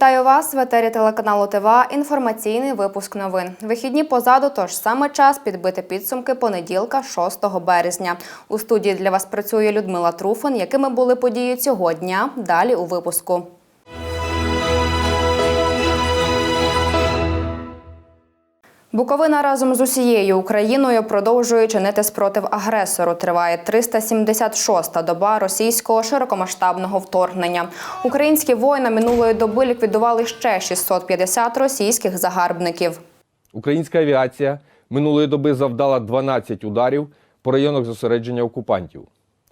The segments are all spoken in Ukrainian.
Вітаю вас в етері телеканалу ТВА. Інформаційний випуск новин. Вихідні позаду, тож саме час підбити підсумки понеділка, 6 березня. У студії для вас працює Людмила Труфан. Якими були події цього дня? Далі у випуску. Буковина разом з усією Україною продовжує чинити спротив агресору. Триває 376-та доба російського широкомасштабного вторгнення. Українські воїни минулої доби ліквідували ще 650 російських загарбників. Українська авіація минулої доби завдала 12 ударів по районах зосередження окупантів.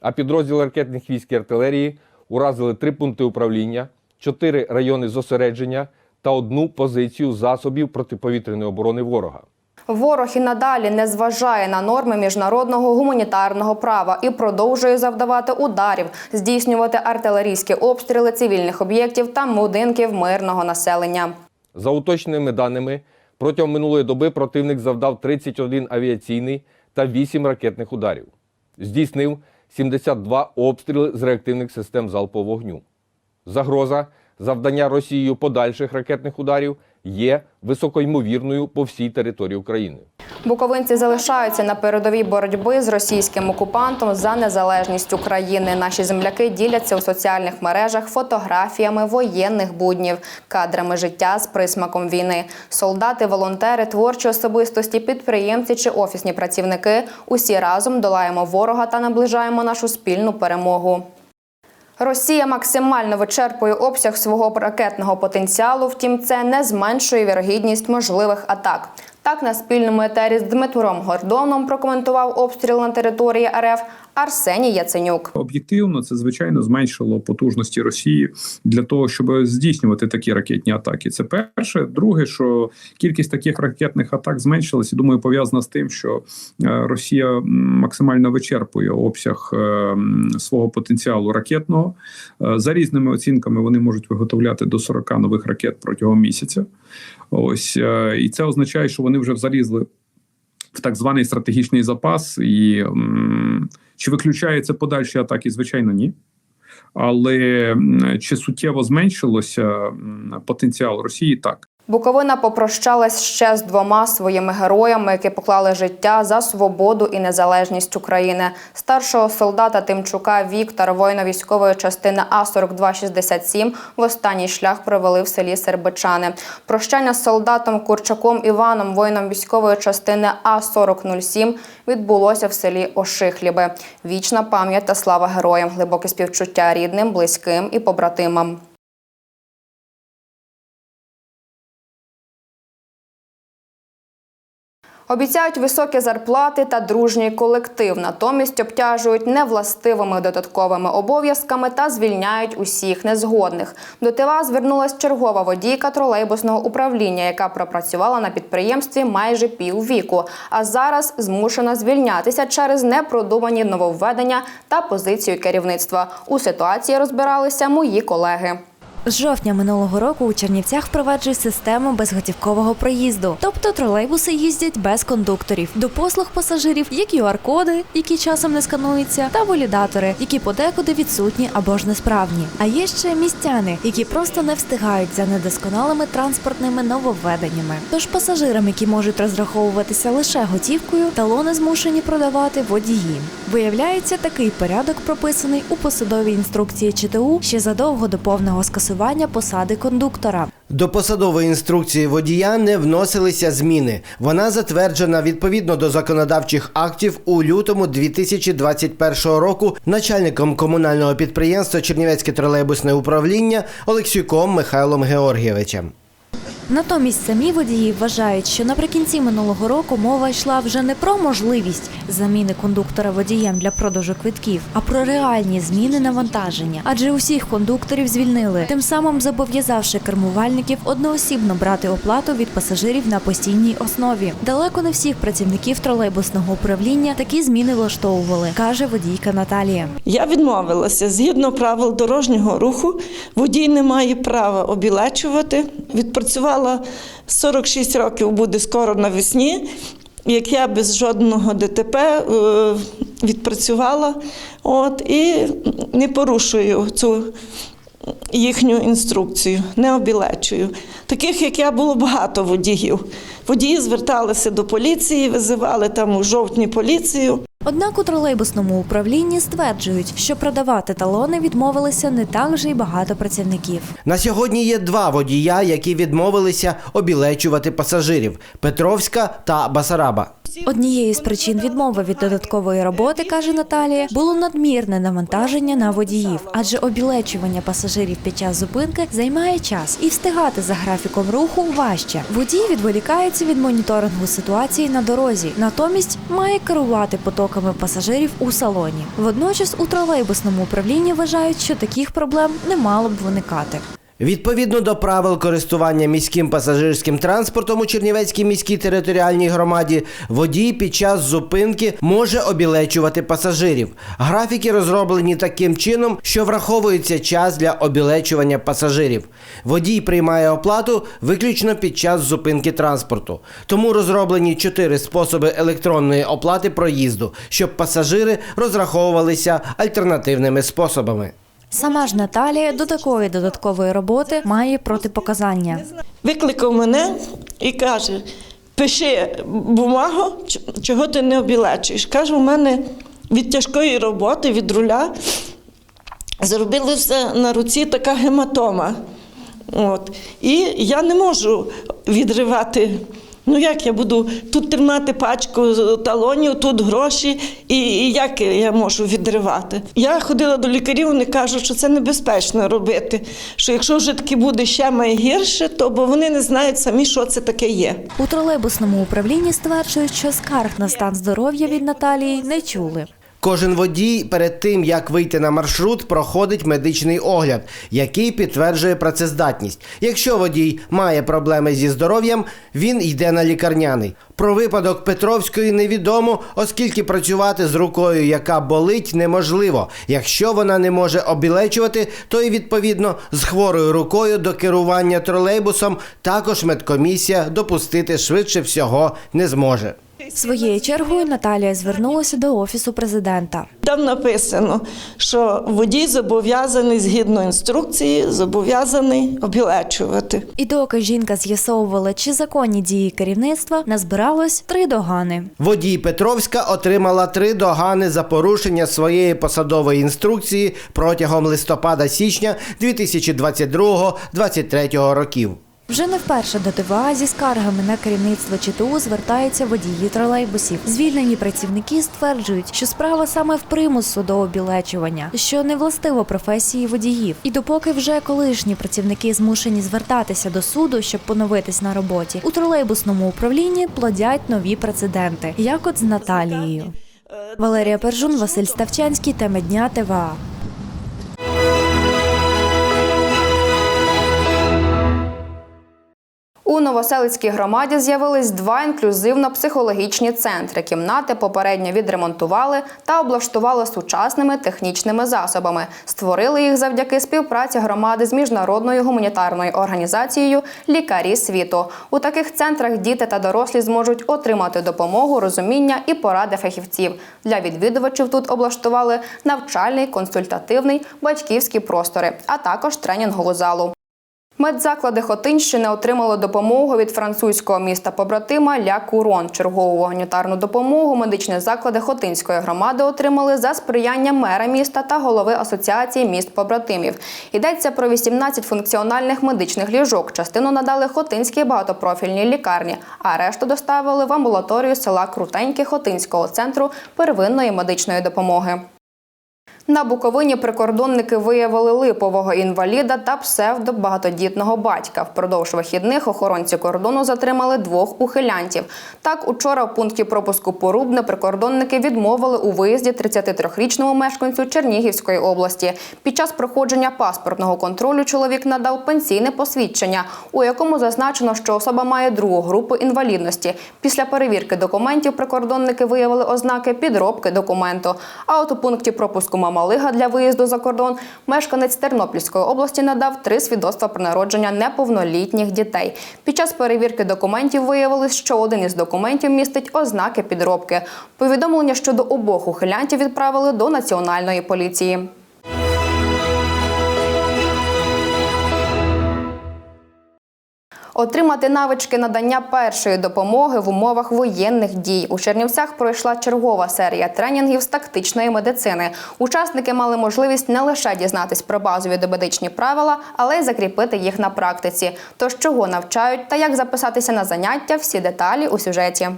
А підрозділи ракетних військ і артилерії уразили три пункти управління, чотири райони зосередження та одну позицію засобів протиповітряної оборони ворога. Ворог і надалі не зважає на норми міжнародного гуманітарного права і продовжує завдавати ударів, здійснювати артилерійські обстріли цивільних об'єктів та будинків мирного населення. За уточненими даними, протягом минулої доби противник завдав 31 авіаційний та 8 ракетних ударів. Здійснив 72 обстріли з реактивних систем залпового вогню. Загроза завдання Росією подальших ракетних ударів є високоймовірною по всій території України. Буковинці залишаються на передовій боротьби з російським окупантом за незалежність України. Наші земляки діляться у соціальних мережах фотографіями воєнних буднів, кадрами життя з присмаком війни. Солдати, волонтери, творчі особистості, підприємці чи офісні працівники усі разом долаємо ворога та наближаємо нашу спільну перемогу. Росія максимально вичерпує обсяг свого ракетного потенціалу, втім, це не зменшує вірогідність можливих атак. Так на спільному етері з Дмитром Гордоном прокоментував обстріл на території РФ Арсеній Яценюк. Об'єктивно, це звичайно зменшило потужності Росії для того, щоб здійснювати такі ракетні атаки. Це перше. Друге, що кількість таких ракетних атак зменшилась, думаю, пов'язана з тим, що е, Росія максимально вичерпує обсяг е, свого потенціалу ракетного. Е, За різними оцінками вони можуть виготовляти до 40 нових ракет протягом місяця. Ось е, і це означає, що вони вже залізли в так званий стратегічний запас, і чи виключаються подальші атаки? Звичайно, ні. Але чи суттєво зменшилося потенціал Росії? Так. Буковина попрощалась ще з двома своїми героями, які поклали життя за свободу і незалежність України. Старшого солдата Тимчука Віктора, воїна військової частини А 4267 в останній шлях провели в селі Сербичани. Прощання з солдатом Курчаком Іваном, воїном військової частини А 4007 відбулося в селі Ошихліби. Вічна пам'ять та слава героям, глибоке співчуття рідним, близьким і побратимам. Обіцяють високі зарплати та дружній колектив, натомість обтяжують невластивими додатковими обов'язками та звільняють усіх незгодних. До ТВА звернулась чергова водійка тролейбусного управління, яка пропрацювала на підприємстві майже піввіку, а зараз змушена звільнятися через непродумані нововведення та позицію керівництва. У ситуації розбиралися мої колеги. З жовтня минулого року у Чернівцях впроваджують систему безготівкового проїзду, тобто тролейбуси їздять без кондукторів. До послуг пасажирів є QR-коди, які часом не скануються, та валідатори, які подекуди відсутні або ж несправні. А є ще містяни, які просто не встигають за недосконалими транспортними нововведеннями. Тож пасажирам, які можуть розраховуватися лише готівкою, талони змушені продавати водії. Виявляється, такий порядок прописаний у посадовій інструкції ЧТУ ще задовго до повного скасування посади кондуктора. До посадової інструкції водія не вносилися зміни. Вона затверджена відповідно до законодавчих актів у лютому 2021 року начальником комунального підприємства Чернівецьке тролейбусне управління Олексюком Михайлом Георгійовичем. Натомість самі водії вважають, що наприкінці минулого року мова йшла вже не про можливість заміни кондуктора водієм для продажу квитків, а про реальні зміни навантаження. Адже усіх кондукторів звільнили, тим самим зобов'язавши кермувальників одноосібно брати оплату від пасажирів на постійній основі. Далеко не всіх працівників тролейбусного управління такі зміни влаштовували, каже водійка Наталія. Я відмовилася згідно правил дорожнього руху. Водій не має права обілечувати. Відпрацювала 46 років, буде скоро навесні. Як я без жодного ДТП е, відпрацювала, от і не порушую цю їхню інструкцію, не обілечую. Таких, як я, було багато водіїв. Водії зверталися до поліції, визивали там у жовтні поліцію. Однак у тролейбусному управлінні стверджують, що продавати талони відмовилися не так вже й багато працівників. На сьогодні є два водія, які відмовилися обілечувати пасажирів Петровська та Басараба. Однією з причин відмови від додаткової роботи, каже Наталія, було надмірне навантаження на водіїв, адже обілечування пасажирів під час зупинки займає час і встигати за графіком руху важче. Водій відволікається від моніторингу ситуації на дорозі, натомість має керувати потоками пасажирів у салоні. Водночас у тролейбусному управлінні вважають, що таких проблем не мало б виникати. Відповідно до правил користування міським пасажирським транспортом у Чернівецькій міській територіальній громаді, водій під час зупинки може обілечувати пасажирів. Графіки розроблені таким чином, що враховується час для обілечування пасажирів. Водій приймає оплату виключно під час зупинки транспорту. Тому розроблені чотири способи електронної оплати проїзду, щоб пасажири розраховувалися альтернативними способами. Сама ж Наталія до такої додаткової роботи має протипоказання. Викликав мене і каже: пиши бумагу, чого ти не обілечуєш. Каже, у мене від тяжкої роботи, від руля, зробилася на руці така гематома. От. І я не можу відривати. Ну як я буду тут тримати пачку талонів, тут гроші, і, і як я можу відривати? Я ходила до лікарів, вони кажуть, що це небезпечно робити. Що якщо вже таки буде ще найгірше, то бо вони не знають самі, що це таке є. У тролейбусному управлінні стверджують, що скарг на стан здоров'я від Наталії не чули. Кожен водій перед тим, як вийти на маршрут, проходить медичний огляд, який підтверджує працездатність. Якщо водій має проблеми зі здоров'ям, він йде на лікарняний. Про випадок Петровської невідомо, оскільки працювати з рукою, яка болить, неможливо. Якщо вона не може обілечувати, то і відповідно з хворою рукою до керування тролейбусом також медкомісія допустити швидше всього не зможе. Своєю чергою Наталія звернулася до офісу президента. Там написано, що водій зобов'язаний згідно інструкції, зобов'язаний обілечувати. І доки жінка з'ясовувала, чи законні дії керівництва, назбиралось три догани. Водій Петровська отримала три догани за порушення своєї посадової інструкції протягом листопада-січня 2022-2023 років. Вже не вперше до ТВА зі скаргами на керівництво ЧТУ звертаються водії тролейбусів. Звільнені працівники стверджують, що справа саме в примусу до обілечування, що не властиво професії водіїв. І допоки вже колишні працівники змушені звертатися до суду, щоб поновитись на роботі, у тролейбусному управлінні плодять нові прецеденти, як от з Наталією. Валерія Пержун, Василь Ставчанський, теми дня ТВА. У Новоселицькій громаді з'явились два інклюзивно-психологічні центри. Кімнати попередньо відремонтували та облаштували сучасними технічними засобами. Створили їх завдяки співпраці громади з міжнародною гуманітарною організацією Лікарі світу. У таких центрах діти та дорослі зможуть отримати допомогу, розуміння і поради фахівців. Для відвідувачів тут облаштували навчальний, консультативний, батьківські простори, а також тренінгову залу. Медзаклади Хотинщини отримали допомогу від французького міста побратима Ля Курон. Чергову гуманітарну допомогу медичні заклади Хотинської громади отримали за сприяння мера міста та голови асоціації міст побратимів. Йдеться про 18 функціональних медичних ліжок. Частину надали Хотинській багатопрофільній лікарні, а решту доставили в амбулаторію села Крутеньке Хотинського центру первинної медичної допомоги. На Буковині прикордонники виявили липового інваліда та псевдобагатодітного батька. Впродовж вихідних охоронці кордону затримали двох ухилянтів. Так, учора в пункті пропуску Порубне прикордонники відмовили у виїзді 33-річному мешканцю Чернігівської області. Під час проходження паспортного контролю чоловік надав пенсійне посвідчення, у якому зазначено, що особа має другу групу інвалідності. Після перевірки документів прикордонники виявили ознаки підробки документу. А от у пункті пропуску Мамалига для виїзду за кордон мешканець Тернопільської області надав три свідоцтва про народження неповнолітніх дітей. Під час перевірки документів виявилось, що один із документів містить ознаки підробки. Повідомлення щодо обох ухилянтів відправили до національної поліції. Отримати навички надання першої допомоги в умовах воєнних дій у Чернівцях пройшла чергова серія тренінгів з тактичної медицини. Учасники мали можливість не лише дізнатись про базові домедичні правила, але й закріпити їх на практиці. Тож чого навчають та як записатися на заняття, всі деталі у сюжеті.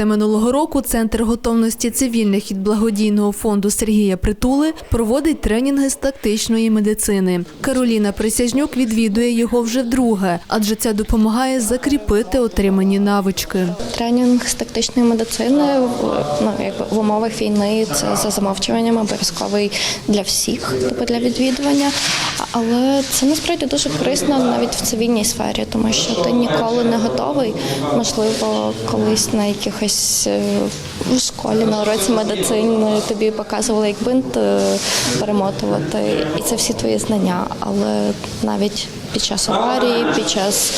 З минулого року Центр готовності цивільних від благодійного фонду Сергія Притули проводить тренінги з тактичної медицини. Кароліна Присяжнюк відвідує його вже вдруге, адже це допомагає закріпити отримані навички. Тренінг з тактичної медицини ну, якби в умовах війни це за замовчуванням обов'язковий для всіх, типу для відвідування. Але це насправді дуже корисно навіть в цивільній сфері, тому що ти ніколи не готовий. Можливо, колись на якихось е, в школі на уроці медицини тобі показували, як бинт е, перемотувати, і це всі твої знання. Але навіть під час аварії, під час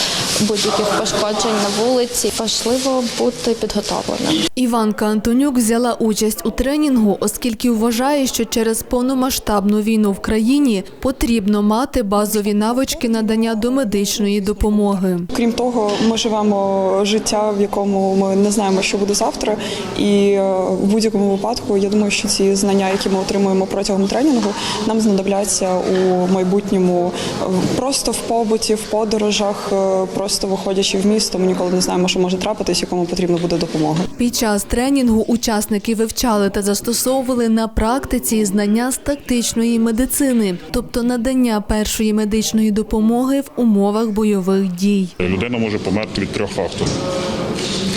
будь-яких пошкоджень на вулиці важливо бути підготовленим. Іванка Антонюк взяла участь у тренінгу, оскільки вважає, що через повномасштабну війну в країні потрібно мати базові навички надання домедичної допомоги. Крім того, ми живемо життя, в якому ми не знаємо, що буде завтра. І е, в будь-якому випадку я думаю, що ці знання, які ми отримуємо протягом тренінгу, нам знадобляться у майбутньому е, просто в побуті, в подорожах, е, просто виходячи в місто. Ми ніколи не знаємо, що може трапитись, якому потрібна буде допомога. Під час тренінгу учасники вивчали та застосовували на практиці знання з тактичної медицини, тобто надання першої медичної допомоги в умовах бойових дій. Людина може померти від трьох факторів: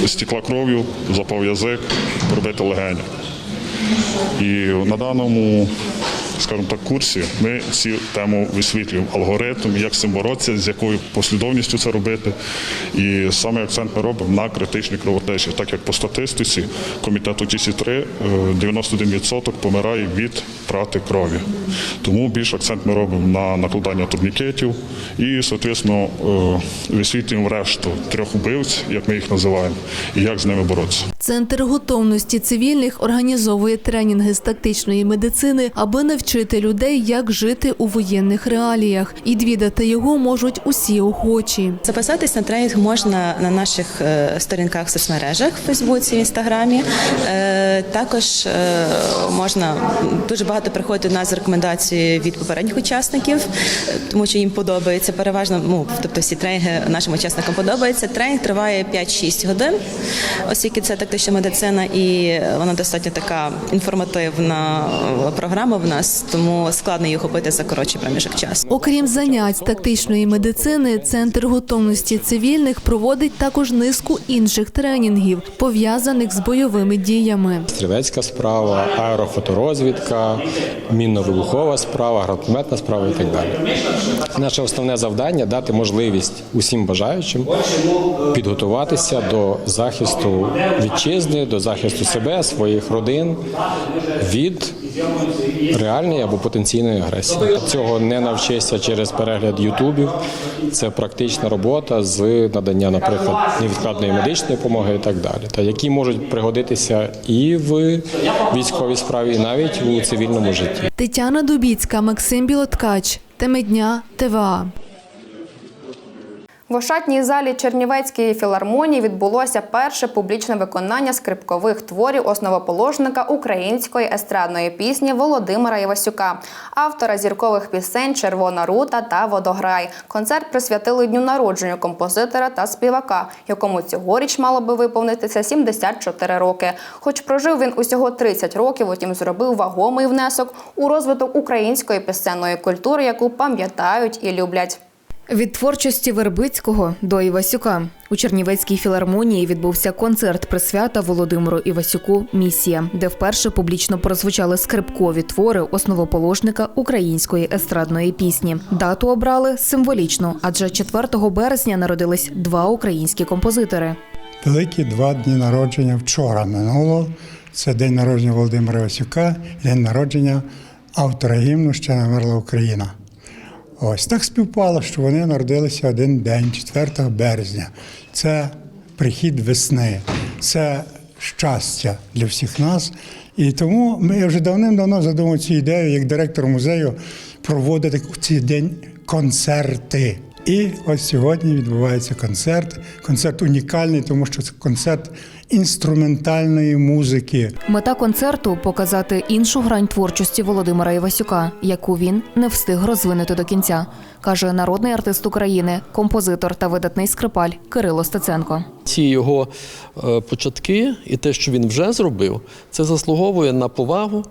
стікла кров'ю, запав язик, пробити легені. І на даному, скажімо так, курсі ми цю тему висвітлюємо алгоритм, як з цим боротися, з якою послідовністю це робити. І саме акцент ми робимо на критичній кровотечі, так як по статистиці комітету ТІСі-3 е, 91% помирає від втрати крові. Тому більш акцент ми робимо на накладання турнікетів і, соответственно, е, висвітлюємо решту трьох убивць, як ми їх називаємо, і як з ними боротися. Центр готовності цивільних організовує тренінги з тактичної медицини, аби навчити людей, як жити у воєнних реаліях. І відвідати його можуть усі охочі. Записатись на тренінг можна на наших е, сторінках в соцмережах в Фейсбуці, Інстаграмі. Е, Також е, можна дуже багато приходить до нас з рекомендації від попередніх учасників, тому що їм подобається переважно. Ну тобто всі тренінги нашим учасникам подобаються. Тренінг триває 5-6 годин, оскільки це тактична медицина, і вона достатньо така інформативна е, програма в нас, тому складно її охопити за коротший проміжок часу. Окрім занять з тактичної медицини, центр готовності цивільних проводить також низку інших тренінгів, пов'язаних з бойовими діями. стрілецька справа, аерофоторозвідка, мінно-вибухова справа, гранатометна справа і так далі. Наше основне завдання дати можливість усім бажаючим підготуватися до захисту вітчизни, до захисту себе, своїх родин від реальної або потенційної агресії. Цього не навчишся через перегляд ютубів. Це практична робота з надання, наприклад, невідкладної медичної допомоги і так далі, та які можуть пригодитися і в військовій справі, і навіть у цивільному житті. Тетяна Дубіцька, Максим Білоткач, Теми дня, ТВА. В Ошатній залі Чернівецької філармонії відбулося перше публічне виконання скрипкових творів основоположника української естрадної пісні Володимира Івасюка, автора зіркових пісень Червона рута та Водограй. Концерт присвятили дню народження композитора та співака, якому цьогоріч мало би виповнитися 74 роки. Хоч прожив він усього 30 років, утім зробив вагомий внесок у розвиток української пісенної культури, яку пам'ятають і люблять. Від творчості Вербицького до Івасюка у Чернівецькій філармонії відбувся концерт присвята Володимиру Івасюку Місія, де вперше публічно прозвучали скрипкові твори основоположника української естрадної пісні. Дату обрали символічно, адже 4 березня народились два українські композитори. Великі два дні народження вчора минуло. Це день народження Володимира Васюка, день народження автора гімну Ще не вмерла Україна. Ось так співпало, що вони народилися один день, 4 березня. Це прихід весни, це щастя для всіх нас. І тому ми вже давним-давно задумали цю ідею, як директор музею, проводити у цей день концерти. І ось сьогодні відбувається концерт. Концерт унікальний, тому що це концерт інструментальної музики. Мета концерту показати іншу грань творчості Володимира Івасюка, яку він не встиг розвинути до кінця, каже народний артист України, композитор та видатний скрипаль Кирило Стеценко. Ці його е, початки і те, що він вже зробив, це заслуговує на повагу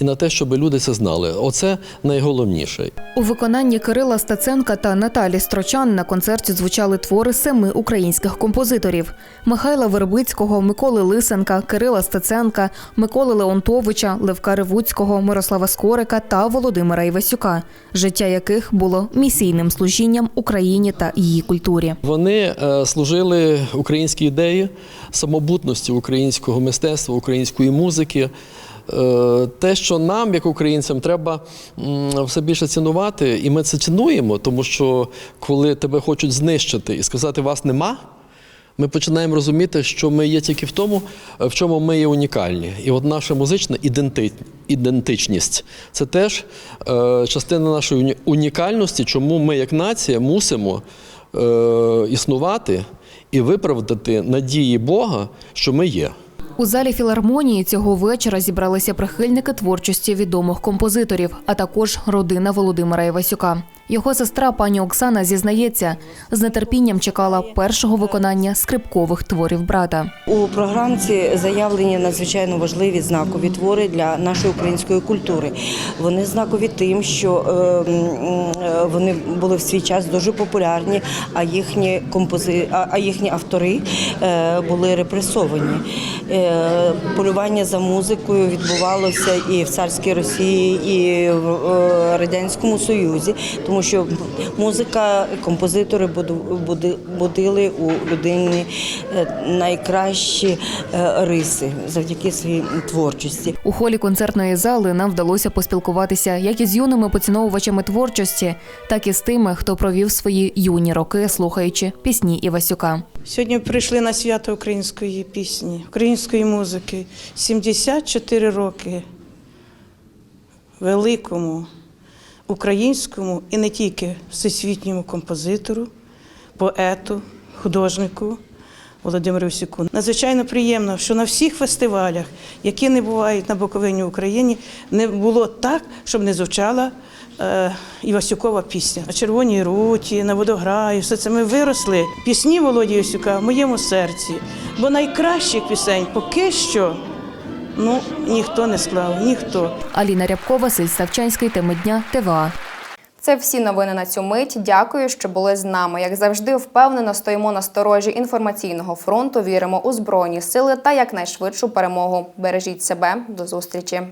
і на те, щоб люди це знали. Оце найголовніше. У виконанні Кирила Стеценка та Наталі Строчан на концерті звучали твори семи українських композиторів: Михайла Вербицького, Миколи Лисенка, Кирила Стеценка, Миколи Леонтовича, Левка Ревуцького, Мирослава Скорика та Володимира Івасюка, життя яких було місійним служінням Україні та її культурі. Вони е, служили українській ідеї, самобутності українського мистецтва, української музики. Е, Те, що нам, як українцям, треба все більше цінувати, і ми це цінуємо, тому що коли тебе хочуть знищити і сказати, вас нема. Ми починаємо розуміти, що ми є тільки в тому, в чому ми є унікальні. І от наша музична ідентичність це теж е, частина нашої унікальності, чому ми, як нація, мусимо е, існувати і виправдати надії Бога, що ми є. У залі філармонії цього вечора зібралися прихильники творчості відомих композиторів, а також родина Володимира Івасюка. Його сестра пані Оксана зізнається, з нетерпінням чекала першого виконання скрипкових творів брата. У програмці заявлені надзвичайно важливі знакові твори для нашої української культури. Вони знакові тим, що е, е, вони були в свій час дуже популярні, а їхні компози... а їхні автори е, були репресовані. Полювання за музикою відбувалося і в царській Росії, і в радянському Союзі, тому що музика, композитори будили у людині е, найкращі е, риси завдяки своїй творчості. У холі концертної зали нам вдалося поспілкуватися як із юними поціновувачами творчості, так і з тими, хто провів свої юні роки, слухаючи пісні Івасюка. Сьогодні прийшли на свято української пісні, української музики. 74 роки великому українському і не тільки всесвітньому композитору, поету, художнику Володимиру Всюку. Надзвичайно приємно, що на всіх фестивалях, які не бувають на Буковині в Україні, не було так, щоб не звучала е, Івасюкова пісня. На червоній руті, на водограї, все це ми виросли. Пісні Володі Івасюка в моєму серці. Бо найкращих пісень поки що ну, ніхто не склав, ніхто. Аліна Рябкова, Василь Савчанський, теми дня, ТВА. Це всі новини на цю мить. Дякую, що були з нами. Як завжди, впевнено стоїмо на сторожі інформаційного фронту. Віримо у збройні сили та якнайшвидшу перемогу. Бережіть себе. До зустрічі.